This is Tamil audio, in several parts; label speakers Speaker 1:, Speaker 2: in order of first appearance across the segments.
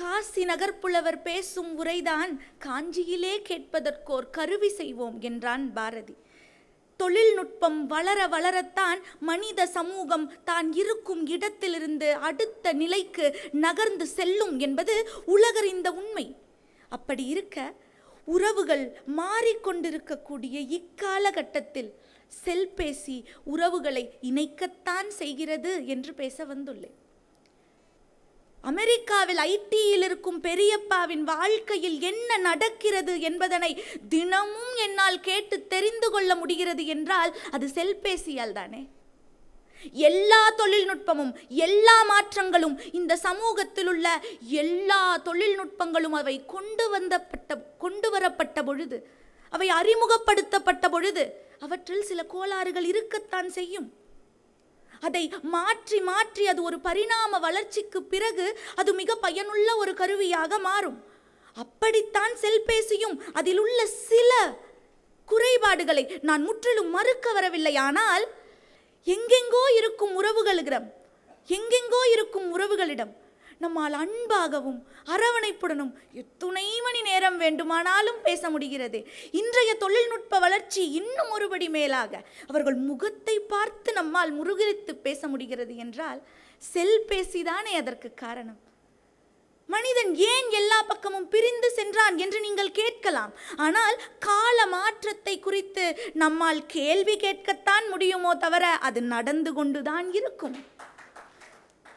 Speaker 1: காசி நகர்ப்புலவர் பேசும் உரைதான் காஞ்சியிலே கேட்பதற்கோர் கருவி செய்வோம் என்றான் பாரதி தொழில்நுட்பம் வளர வளரத்தான் மனித சமூகம் தான் இருக்கும் இடத்திலிருந்து அடுத்த நிலைக்கு நகர்ந்து செல்லும் என்பது உலகறிந்த உண்மை அப்படி இருக்க உறவுகள் மாறிக்கொண்டிருக்கக்கூடிய இக்காலகட்டத்தில் செல்பேசி உறவுகளை இணைக்கத்தான் செய்கிறது என்று பேச வந்துள்ளேன் அமெரிக்காவில் ஐடியில் இருக்கும் பெரியப்பாவின் வாழ்க்கையில் என்ன நடக்கிறது என்பதனை தினமும் என்னால் கேட்டு தெரிந்து கொள்ள முடிகிறது என்றால் அது செல்பேசியால் தானே எல்லா தொழில்நுட்பமும் எல்லா மாற்றங்களும் இந்த சமூகத்தில் உள்ள எல்லா தொழில்நுட்பங்களும் அவை கொண்டு வந்தப்பட்ட கொண்டு வரப்பட்ட பொழுது அவை அறிமுகப்படுத்தப்பட்ட பொழுது அவற்றில் சில கோளாறுகள் இருக்கத்தான் செய்யும் அதை மாற்றி மாற்றி அது ஒரு பரிணாம வளர்ச்சிக்கு பிறகு அது மிக பயனுள்ள ஒரு கருவியாக மாறும் அப்படித்தான் செல்பேசியும் அதில் உள்ள சில குறைபாடுகளை நான் முற்றிலும் மறுக்க வரவில்லை ஆனால் எங்கெங்கோ இருக்கும் உறவுகளிடம் எங்கெங்கோ இருக்கும் உறவுகளிடம் நம்மால் அன்பாகவும் அரவணைப்புடனும் எத்துணை மணி நேரம் வேண்டுமானாலும் பேச முடிகிறது இன்றைய தொழில்நுட்ப வளர்ச்சி இன்னும் ஒருபடி மேலாக அவர்கள் முகத்தை பார்த்து நம்மால் முருகரித்து பேச முடிகிறது என்றால் செல்பேசிதானே தானே அதற்கு காரணம் மனிதன் ஏன் எல்லா பக்கமும் பிரிந்து சென்றான் என்று நீங்கள் கேட்கலாம் ஆனால் கால மாற்றத்தை குறித்து நம்மால் கேள்வி கேட்கத்தான் முடியுமோ தவிர அது நடந்து கொண்டுதான் இருக்கும்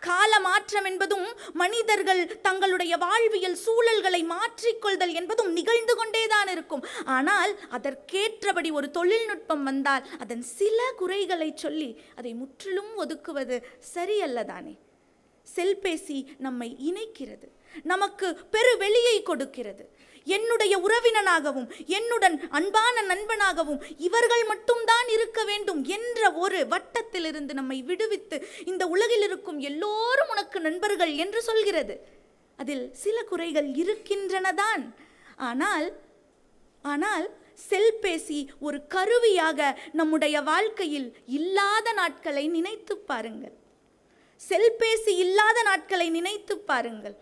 Speaker 1: கால மாற்றம் என்பதும் மனிதர்கள் தங்களுடைய வாழ்வியல் சூழல்களை மாற்றிக்கொள்தல் என்பதும் நிகழ்ந்து கொண்டேதான் இருக்கும் ஆனால் அதற்கேற்றபடி ஒரு தொழில்நுட்பம் வந்தால் அதன் சில குறைகளை சொல்லி அதை முற்றிலும் ஒதுக்குவது சரியல்லதானே செல்பேசி நம்மை இணைக்கிறது நமக்கு பெரு வெளியை கொடுக்கிறது என்னுடைய உறவினனாகவும் என்னுடன் அன்பான நண்பனாகவும் இவர்கள் மட்டும்தான் இருக்க வேண்டும் என்ற ஒரு வட்டத்திலிருந்து நம்மை விடுவித்து இந்த உலகில் இருக்கும் எல்லோரும் உனக்கு நண்பர்கள் என்று சொல்கிறது அதில் சில குறைகள் இருக்கின்றனதான் ஆனால் ஆனால் செல்பேசி ஒரு கருவியாக நம்முடைய வாழ்க்கையில் இல்லாத நாட்களை நினைத்து பாருங்கள் செல்பேசி இல்லாத நாட்களை நினைத்து பாருங்கள்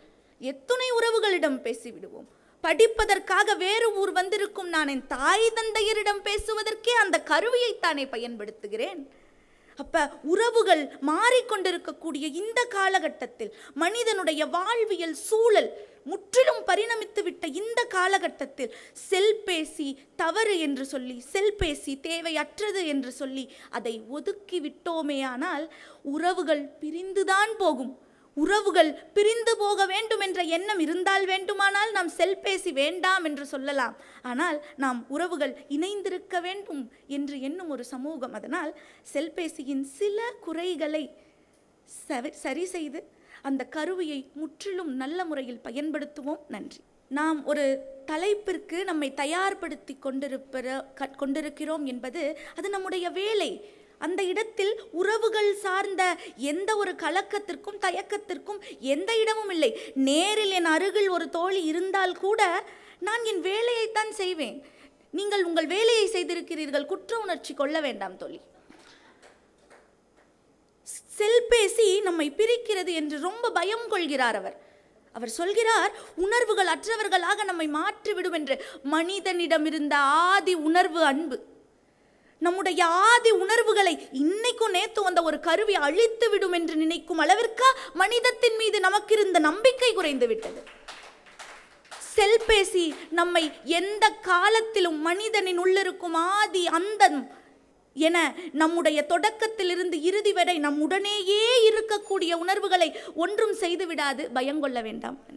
Speaker 1: எத்துணை உறவுகளிடம் பேசிவிடுவோம் படிப்பதற்காக வேறு ஊர் வந்திருக்கும் நான் என் தாய் தந்தையரிடம் பேசுவதற்கே அந்த கருவியைத்தானே பயன்படுத்துகிறேன் அப்ப உறவுகள் மாறிக்கொண்டிருக்கக்கூடிய இந்த காலகட்டத்தில் மனிதனுடைய வாழ்வியல் சூழல் முற்றிலும் பரிணமித்துவிட்ட இந்த காலகட்டத்தில் செல்பேசி தவறு என்று சொல்லி செல்பேசி தேவையற்றது என்று சொல்லி அதை ஒதுக்கி உறவுகள் பிரிந்துதான் போகும் உறவுகள் பிரிந்து போக வேண்டும் என்ற எண்ணம் இருந்தால் வேண்டுமானால் நாம் செல்பேசி வேண்டாம் என்று சொல்லலாம் ஆனால் நாம் உறவுகள் இணைந்திருக்க வேண்டும் என்று எண்ணும் ஒரு சமூகம் அதனால் செல்பேசியின் சில குறைகளை சரி செய்து அந்த கருவியை முற்றிலும் நல்ல முறையில் பயன்படுத்துவோம் நன்றி நாம் ஒரு தலைப்பிற்கு நம்மை தயார்படுத்தி கொண்டிருப்ப கொண்டிருக்கிறோம் என்பது அது நம்முடைய வேலை அந்த இடத்தில் உறவுகள் சார்ந்த எந்த ஒரு கலக்கத்திற்கும் தயக்கத்திற்கும் எந்த இடமும் இல்லை நேரில் என் அருகில் ஒரு தோழி இருந்தால் கூட நான் என் வேலையைத்தான் செய்வேன் நீங்கள் உங்கள் வேலையை செய்திருக்கிறீர்கள் குற்ற உணர்ச்சி கொள்ள வேண்டாம் தோழி செல்பேசி நம்மை பிரிக்கிறது என்று ரொம்ப பயம் கொள்கிறார் அவர் அவர் சொல்கிறார் உணர்வுகள் அற்றவர்களாக நம்மை மாற்றிவிடும் என்று இருந்த ஆதி உணர்வு அன்பு நம்முடைய ஆதி உணர்வுகளை இன்னைக்கும் நேத்து வந்த ஒரு கருவி அழித்து விடும் என்று நினைக்கும் அளவிற்கு மனிதத்தின் மீது நமக்கு இருந்த நம்பிக்கை குறைந்து விட்டது செல்பேசி நம்மை எந்த காலத்திலும் மனிதனின் உள்ளிருக்கும் ஆதி அந்தம் என நம்முடைய தொடக்கத்திலிருந்து இறுதி வரை நம் உடனேயே இருக்கக்கூடிய உணர்வுகளை ஒன்றும் செய்துவிடாது பயங்கொள்ள வேண்டாம்